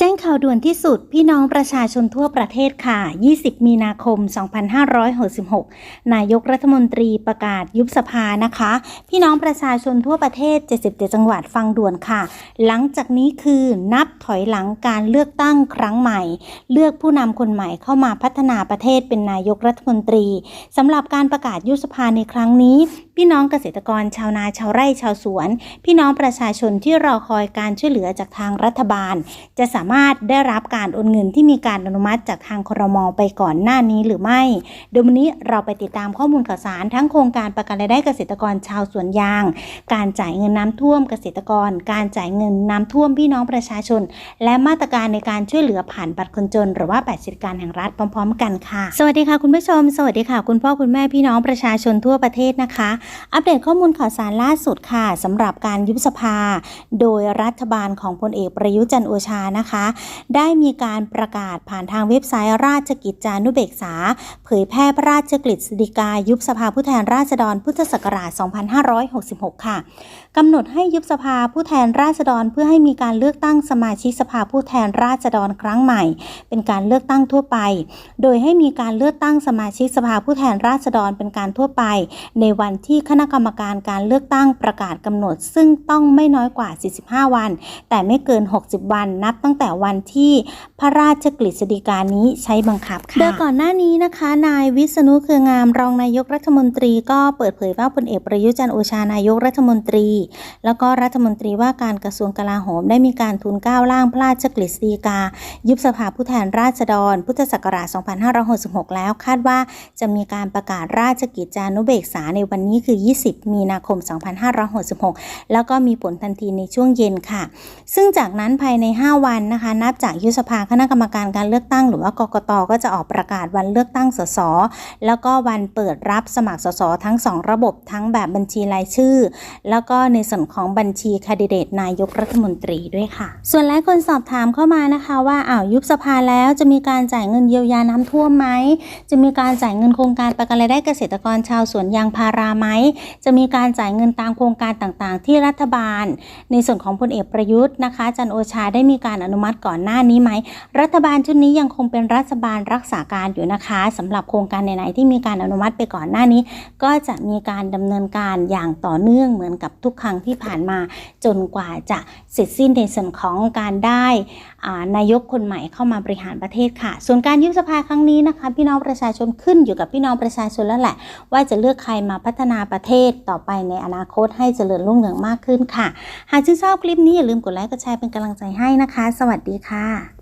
แจ้งข่าวด่วนที่สุดพี่น้องประชาชนทั่วประเทศค่ะ 20 มีนาคม 2566 นายกรัฐมนตรีประกาศยุบสภานะคะ พี่น้องประชาชนทั่วประเทศ 77 จังหวัดฟังด่วนค่ะ หลังจากนี้คือนับถอยหลังการเลือกตั้งครั้งใหม่ เลือกผู้นำคนใหม่เข้ามาพัฒนาประเทศเป็นนายกรัฐมนตรีสำหรับการประกาศยุบสภาในครั้งนี้ พี่น้องเกษตรกรชาวนาชาวไร่ชาวสวน พี่น้องประชาชนที่รอคอยการช่วยเหลือจากทางรัฐบาล จะสามารถได้รับการโอนเงินที่มีการอนุมัติจากทางครมไปก่อนหน้านี้หรือไม่โดยววันนี้เราไปติดตามข้อมูลข่าวสารทั้งโครงการประกันรายได้เกษตรกรชาวสวนยาง การจ่ายเงินน้ำท่วมเกษตรกร การจ่ายเงินน้ำท่วมพี่น้องประชาชน และมาตรการในการช่วยเหลือผ่านบัตรคนจน หรือว่าบัตรสวัสดิการแห่งรัฐพร้อม ๆ กันค่ะ สวัสดีค่ะคุณผู้ชม สวัสดีค่ะ คุณพ่อคุณแม่พี่น้องประชาชนทั่วประเทศนะคะอัปเดตข้อมูลข่าวสารล่าสุดค่ะสำหรับการยุบสภา โดยรัฐบาลของพลเอกประยุจันโอชานะคะ ได้มีการประกาศผ่านทางเว็บไซต์ราชกิจจานุเบกษา เผยแพร่พระราชกฤษฎีกายุบสภาผู้แทนราษฎรพุทธศักราช 2566 ค่ะกำหนดให้ยุบสภาผู้แทนราษฎรเพื่อให้มีการเลือกตั้งสมาชิกสภาผู้แทนราษฎรครั้งใหม่ เป็นการเลือกตั้งทั่วไป โดยให้มีการเลือกตั้งสมาชิกสภาผู้แทนราษฎรเป็นการทั่วไป ในวันที่คณะกรรมการการเลือกตั้งประกาศกำหนด ซึ่งต้องไม่น้อยกว่า 45 วัน แต่ไม่เกิน 60 วันนับตั้งแต่วันที่พระราชกฤษฎีกานี้ใช้บังคับค่ะโดยก่อนหน้านี้นะคะ นายวิษณุเครืองามรองนายกรัฐมนตรีก็เปิดเผยว่าพลเอกประยุจันทร์โอชานายกรัฐมนตรี แล้วก็รัฐมนตรีว่าการกระทรวงกลาโหมได้มีการทูลเกล้าร่างพระราชกฤษฎีกา ยุบสภาผู้แทนราษฎร พุทธศักราช 2566 แล้วคาดว่าจะมีการประกาศราชกิจจานุเบกษาในวันนี้คือ 20 มีนาคม 2566 แล้วก็มีผลทันทีในช่วงเย็นค่ะ ซึ่งจากนั้นภายใน 5 วันนะคะ นับจากยุบสภาคณะกรรมการการเลือกตั้ง หรือว่ากกตก็จะออกประกาศวันเลือกตั้งสสแล้วก็วันเปิดรับสมัครสสทั้ง 2 ระบบทั้งแบบบัญชีรายชื่อ แล้วก็ในส่วนของบัญชีคดิเดตนายกรัฐมนตรีด้วยค่ะ ส่วนหลายคนสอบถามเข้ามานะคะว่าอ้าวยุบสภาแล้วจะมีการจ่ายเงินเยียวยาน้ำท่วมไหมจะมีการจ่ายเงินโครงการประกันรายได้เกษตรกรชาวสวนยางพาราไหมจะมีการจ่ายเงินตามโครงการต่างๆ ที่รัฐบาล ในส่วนของพลเอกประยุทธ์นะคะจันโอชาได้มีการอนุมัติก่อนหน้านี้ไหม รัฐบาลชุดนี้ยังคงเป็นรัฐบาลรักษาการอยู่นะคะสำหรับโครงการไหนๆที่มีการอนุมัติไปก่อนหน้านี้ ก็จะมีการดำเนินการอย่างต่อเนื่องเหมือนกับทุกครั้งที่ผ่านมา จนกว่าจะเสร็จสิ้นในส่วนของการได้นายกคนใหม่เข้ามาบริหารประเทศค่ะ ส่วนการยุบสภาครั้งนี้นะคะ พี่น้องประชาชนขึ้นอยู่กับพี่น้องประชาชนแล้วแหละ ว่าจะเลือกใครมาพัฒนานาประเทศต่อไปในอนาคตให้เจริญรุ่งเรืองมากขึ้นค่ะ หากชื่นชอบคลิปนี้อย่าลืมกดไลค์กดแชร์เป็นกำลังใจให้นะคะ สวัสดีค่ะ